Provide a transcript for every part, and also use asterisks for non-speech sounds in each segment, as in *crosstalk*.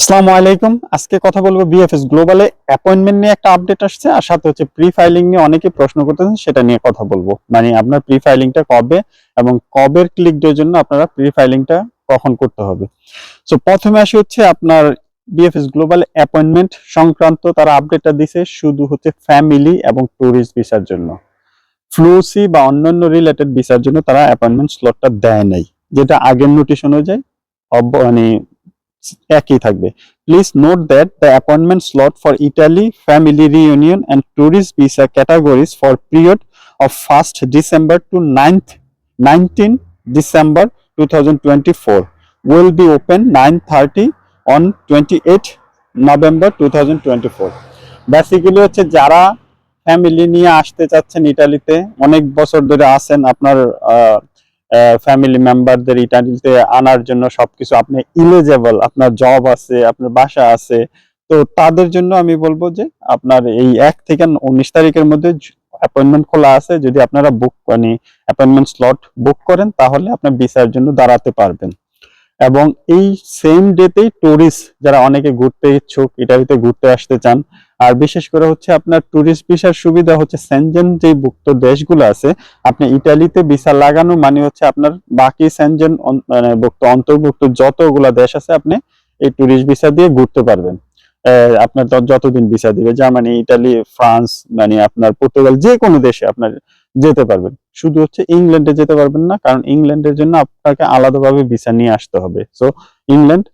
আসসালামু আলাইকুম। আজকে কথা বলব বিএফএস গ্লোবালে অ্যাপয়েন্টমেন্ট নিয়ে একটা আপডেট আসছে আর সাথে হচ্ছে প্রি ফাইলিং নিয়ে অনেকে প্রশ্ন করতেছেন, সেটা নিয়ে কথা বলব। মানে আপনার প্রি ফাইলিংটা কবে এবং কবের ক্লিক ডের জন্য আপনারা প্রি ফাইলিংটা কখন করতে হবে। সো প্রথমে আসি হচ্ছে আপনার বিএফএস গ্লোবাল অ্যাপয়েন্টমেন্ট সংক্রান্ত তারা আপডেটটা দিছে, শুধু হচ্ছে ফ্যামিলি এবং ট্যুরিস্ট ভিসার জন্য। ফ্লুসি বা অন্যান্য রিলেটেড ভিসার জন্য তারা অ্যাপয়েন্টমেন্ট স্লটটা দেয় নাই, যেটা আগের নোটিশ অনুযায়ী মানে একই থাকবে। Please note that the appointment slot for Italy family reunion and tourist visa categories for period of first December to ninth nineteen December two thousand twenty four will be open nine thirty on twenty eight November two thousand twenty four হচ্ছে যারা family নিয়ে আসতে চাচ্ছেন ইটালিতে অনেক বছর ধরে আছেন আপনার ফ্যামিলি মেম্বারদের ইটালিতে আনার জন্য সবকিছু আপনি ইলিজেবল আপনার জব আছে, আপনার বাসা আছে, তো তাদের জন্য আমি বলব যে আপনার এই এক থেকে উনিশ তারিখের মধ্যে অ্যাপয়েন্টমেন্ট খোলা আছে, যদি আপনারা বুক মানে অ্যাপয়েন্টমেন্ট স্লট বুক করেন, তাহলে আপনার ভিসার জন্য দাঁড়াতে পারবেন। এবং এই সেম ডেতেই টুরিস্ট যারা অনেকে ঘুরতে ইচ্ছুক, ইটালিতে ঘুরতে আসতে চান, আর বিশেষ করে হচ্ছে আপনার টুরিস্ট ভিসার সুবিধা হচ্ছে সেনজেন যে ভুক্ত দেশগুলো আছে, আপনি ইটালিতে ভিসা লাগানো মানে হচ্ছে আপনার বাকি সেনজেন মানে ভুক্ত, অন্তর্ভুক্ত যতগুলা দেশ আছে, আপনি এই টুরিস্ট ভিসা দিয়ে ঘুরতে পারবেন। আপনার যতদিন ভিসা দিবে জার্মানি ইটালি ফ্রান্স মানে আপনার পর্তুগাল যে কোনো দেশে আপনার যেতে পারবেন। শুধু হচ্ছে ইংল্যান্ডে যেতে পারবেন না, কারণ ইংল্যান্ডের জন্য আপনাকে আলাদাভাবে ভিসা নিয়ে আসতে হবে। So England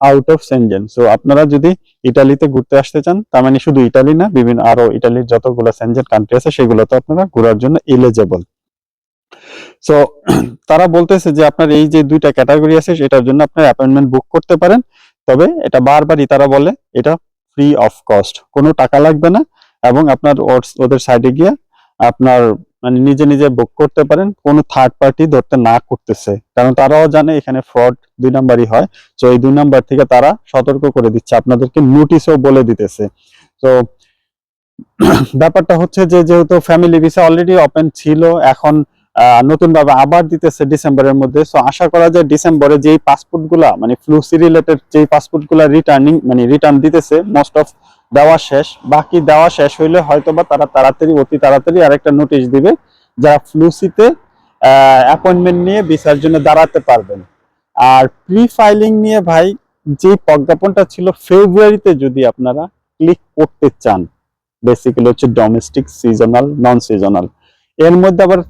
out of Schengen so আপনারা যদি ইটালিতে ঘুরতে আসতে চান, তার মানে শুধু ইটালি না, বিভিন্ন আরও ইটালির যতগুলো সেনজেন কান্ট্রি আছে সেগুলোতে আপনারা ঘোরার জন্য এলিজেবল সো *clears throat* তারা বলতেছে যে আপনার এই যে দুইটা ক্যাটাগরি আছে, সেটার জন্য আপনার অ্যাপয়েন্টমেন্ট বুক করতে পারেন। তবে এটা বারবারই তারা বলে, এটা ফ্রি অফ কস্ট কোনো টাকা লাগবে না, এবং আপনার ওদের সাইডে গিয়ে আপনার মানে নিজে নিজে বুক করতে পারেন, কোনো থার্ড পার্টি ধরতে না করতেছে। কারণ তারাও জানে এখানে ফ্রড দুই নাম্বারই হয়। তো এই দুই নাম্বার থেকে তারা সতর্ক করে দিচ্ছে, আপনাদেরকে নোটিশও বলে দিতেছে। তো *clears throat* ব্যাপারটা হচ্ছে যে, যেহেতু ফ্যামিলি ভিসা অলরেডি ওপেন ছিল, এখন নতুন ভাবে আবার দিতেছে ডিসেম্বরের মধ্যে। সো আশা করা যায় ডিসেম্বরে যেই পাসপোর্টগুলা মানে ফ্লুসি রিলেটেড যেই পাসপোর্টগুলা রিটার্নিং মানে রিটার্ন দিতেছে মোস্ট অফ দেওয়া শেষ। বাকি দেওয়া শেষ হইলে হয়তোবা তারা তাড়াতাড়ি, অতি তাড়াতাড়ি আরেকটা নোটিশ দিবে যারা ফ্লুসিতে অ্যাপয়েন্টমেন্ট নিয়ে ভিসার জন্য দাঁড়াতে পারবেন। আর প্রি ফাইলিং নিয়ে ভাই, যে প্রজ্ঞাপনটা ছিল ফেব্রুয়ারিতে যদি আপনারা ক্লিক করতে চান বেসিক্যালি হচ্ছে ডোমেস্টিক সিজনাল নন সিজনাল এর মধ্যে আবার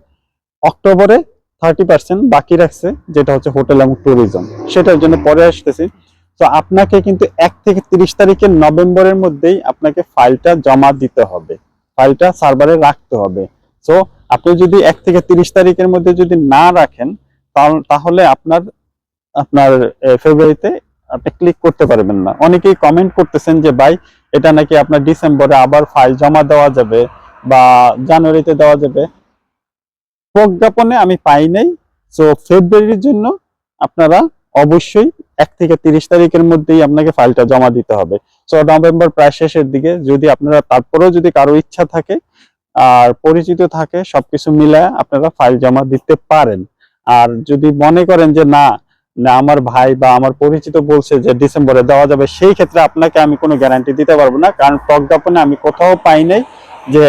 অক্টোবরে থার্টি পার্সেন্ট বাকি রাখছে, যেটা হচ্ছে হোটেল এবং ট্যুরিজম সেটার জন্য পরে আসতেছি। তো আপনাকে কিন্তু এক থেকে তিরিশ তারিখের নভেম্বরের মধ্যেই আপনাকে ফাইলটা জমা দিতে হবে। ফাইলটা সার্ভারে রাখতে হবে। সো আপনি যদি এক থেকে তিরিশ তারিখের মধ্যে যদি না রাখেন তাহলে- আপনার আপনার ফেব্রুয়ারিতে আপনি ক্লিক করতে পারবেন না। অনেকেই কমেন্ট করতেছেন যে, ভাই, এটা নাকি আপনার ডিসেম্বরে আবার ফাইল জমা দেওয়া যাবে বা জানুয়ারিতে দেওয়া যাবে? প্রজ্ঞাপনে আমি পাই নাই। সো ফেব্রুয়ারির জন্য আপনারা অবশ্যই এক থেকে তিরিশ তারিখের মধ্যেই আপনাকে ফাইলটা জমা দিতে হবে। সো নভেম্বর প্রায় শেষের দিকে যদি আপনারা, তারপরেও যদি কারও ইচ্ছা থাকে আর পরিচিত থাকে, সবকিছু মিলায় আপনারা ফাইল জমা দিতে পারেন। আর যদি মনে করেন যে না না, আমার ভাই বা আমার পরিচিত বলছে যে ডিসেম্বরে দেওয়া যাবে, সেই ক্ষেত্রে আপনাকে আমি কোনো গ্যারান্টি দিতে পারব না। কারণ প্রজ্ঞাপনে আমি কোথাও পাই নাই যে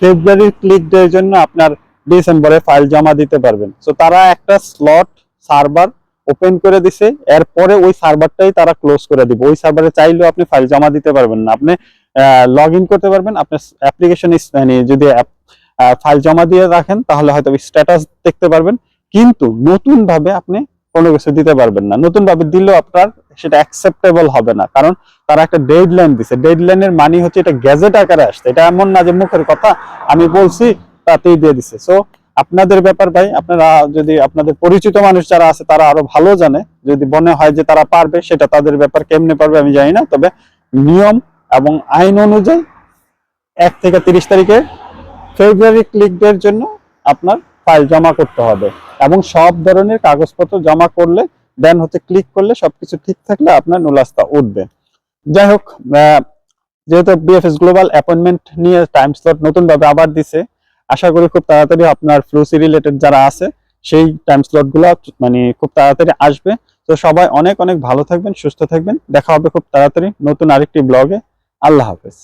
ফেব্রুয়ারির ক্লিক ডে জন্য আপনার ডিসেম্বরে ফাইল জমা দিতে পারবেন। সো তারা একটা স্লট সার্ভার ওপেন করে দিছে, এরপরে ওই সার্ভারটাই তারা ক্লোজ করে দিবে। ওই সার্ভারে চাইলেও আপনি ফাইল জমা দিতে পারবেন না। আপনি লগ ইন করতে পারবেন আপনার অ্যাপ্লিকেশন মানে যদি ফাইল জমা দিয়ে রাখেন, তাহলে হয়তো স্ট্যাটাস দেখতে পারবেন। কিন্তু নতুন ভাবে আপনি কোনো কিছু দিতে পারবেন না। নতুন ভাবে দিলেও আপনার সেটা অ্যাকসেপ্টেবল হবে না। কারণ তারা একটা ডেড ডেডলাইন দিছে ডেডলাইনের মানে হচ্ছে এটা গ্যাজেট আকারে আসছে। এটা এমন না যে মুখের কথা, আমি বলছি, তাতেই দিয়ে দিছে। সো আপনাদের ব্যাপার ভাই, আপনারা যদি আপনাদের পরিচিত মানুষ যারা আছে, তারা আরও ভালো জানে। যদি মনে হয় যে তারা পারবে, সেটা তাদের ব্যাপার কেমনে পারবে আমি জানি না। তবে নিয়ম এবং আইন অনুযায়ী এক থেকে তিরিশ তারিখে ফেব্রুয়ারি ক্লিক ডের জন্য আপনার ফাইল জমা করতে হবে। এবং সব ধরনের কাগজপত্র জমা করলে দেন হতে ক্লিক করলে সবকিছু ঠিক থাকলে আপনার নুলাস্তা উঠবে। যাই হোক যেহেতু বিএফএস গ্লোবাল অ্যাপয়েন্টমেন্ট নিয়ে টাইম স্লট নতুন ভাবে আবার দিছে আশা করি খুব তাড়াতাড়ি আপনার ফ্লুসি রিলেটেড যারা আছে, সেই টাইম স্লটগুলো মানে খুব তাড়াতাড়ি আসবে। তো সবাই অনেক অনেক ভালো থাকবেন, সুস্থ থাকবেন। দেখা হবে খুব তাড়াতাড়ি নতুন আরেকটি ব্লগে আল্লাহ হাফেজ।